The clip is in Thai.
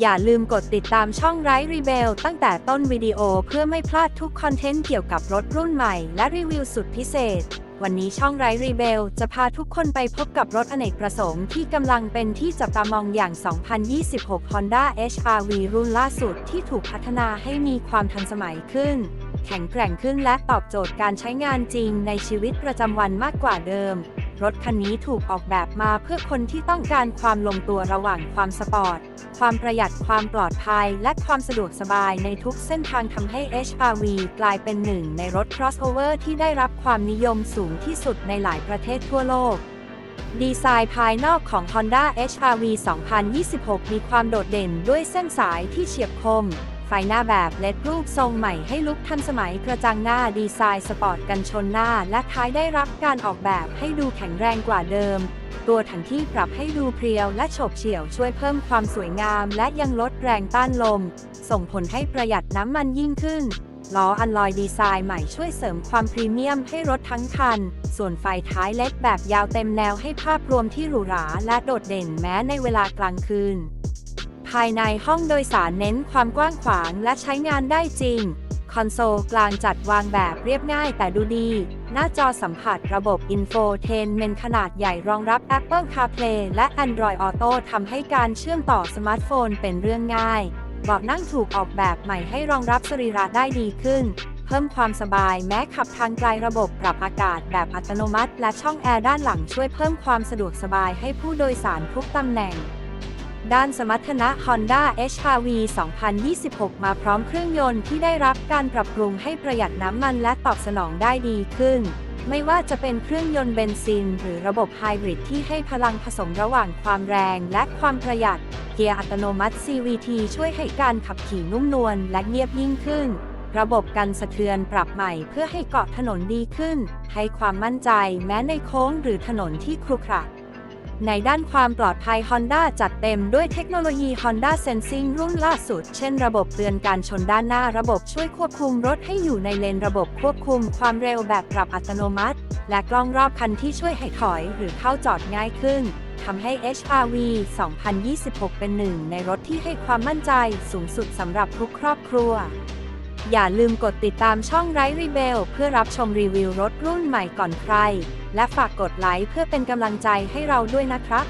อย่าลืมกดติดตามช่องไร้รีเบลตั้งแต่ต้นวิดีโอเพื่อไม่พลาดทุกคอนเทนต์เกี่ยวกับรถรุ่นใหม่และรีวิวสุดพิเศษ วันนี้ช่องไร้รีเบลจะพาทุกคนไปพบกับรถอเนกประสงค์ที่กำลังเป็นที่จับตามองอย่าง 2026 Honda HR-V รุ่นล่าสุดที่ถูกพัฒนาให้มีความทันสมัยขึ้น แข็งแกร่งขึ้นและตอบโจทย์การใช้งานจริงในชีวิตประจำวันมากกว่าเดิม รถคันนี้ถูกออกแบบมาเพื่อคนที่ต้องการความลงตัวระหว่างความสปอร์ต ความประหยัดความปลอดภัย และความสะดวกสบายในทุกเส้นทางทำให้ HR-V กลายเป็นหนึ่งในรถ crossover ที่ได้รับความนิยมสูงที่สุดในหลายประเทศทั่วโลกดีไซน์ภายนอกของ Honda HR-V 2026 มีความโดดเด่นด้วยเส้นสายที่เฉียบคม ไฟหน้าแบบเลดรูปทรงใหม่ให้ลุกทันสมัยกระจังหน้าดีไซน์สปอร์ตกันชนหน้าและท้ายได้รับการออกแบบให้ดูแข็งแรงกว่าเดิม ตัวถังที่ปรับให้ดูเพรียวและโฉบเฉี่ยวช่วยเพิ่มความสวยงามและยังลดแรงต้านลม ส่งผลให้ประหยัดน้ำมันยิ่งขึ้นล้ออันลอยดีไซน์ใหม่ช่วยเสริมความพรีเมียมให้รถทั้งคัน ส่วนไฟท้ายเล็กแบบยาวเต็มแนวให้ภาพรวมที่หรูหราและโดดเด่นแม้ในเวลากลางคืน ภายในห้องโดยสารเน้นความกว้างขวางและใช้งานได้จริง คอนโซลกลางจัดวางแบบเรียบง่ายแต่ดูดี หน้าจอสัมผัสระบบ Infotainment ขนาดใหญ่รองรับ Apple CarPlay และ Android Auto ทำให้การเชื่อมต่อสมาร์ทโฟนเป็นเรื่องง่ายเบาะนั่งถูกออกแบบใหม่ให้รองรับสรีระได้ดีขึ้น เพิ่มความสบายแม้ขับทางไกลระบบปรับอากาศแบบอัตโนมัติ และช่องแอร์ด้านหลังช่วยเพิ่มความสะดวกสบายให้ผู้โดยสารทุกตำแหน่ง ด้านสมรรถนะ Honda HR-V 2026 มาพร้อมเครื่องยนต์ที่ได้รับการปรับปรุงให้ประหยัดน้ำมันและตอบสนองได้ดีขึ้น ไม่ว่าจะเป็นเครื่องยนต์เบนซิน หรือระบบไฮบริดที่ให้พลังผสมระหว่างความแรงและความประหยัด เกียร์อัตโนมัติ CVT ช่วยให้การขับขี่นุ่มนวลและเงียบยิ่งขึ้น ระบบกันสะเทือนปรับใหม่เพื่อให้เกาะถนนดีขึ้น ให้ความมั่นใจแม้ในโค้งหรือถนนที่ครุขระ ในด้านความปลอดภัย Honda จัดเต็มด้วยเทคโนโลยี Honda Sensing รุ่นล่าสุด เช่นระบบเตือนการชนด้านหน้าระบบช่วยควบคุมรถให้อยู่ในเลนระบบควบคุมความเร็วแบบปรับอัตโนมัติ และกล้องรอบคันที่ช่วยให้ถอยหรือเข้าจอดง่ายขึ้นทำให้ HR-V 2026 เป็นหนึ่งในรถที่ให้ความมั่นใจสูงสุดสำหรับทุกครอบครัว อย่าลืมกดติดตามช่องไร้รีเบลเพื่อรับชมรีวิวรถรุ่นใหม่ก่อนใคร และฝากกดไลค์เพื่อเป็นกำลังใจให้เราด้วยนะครับ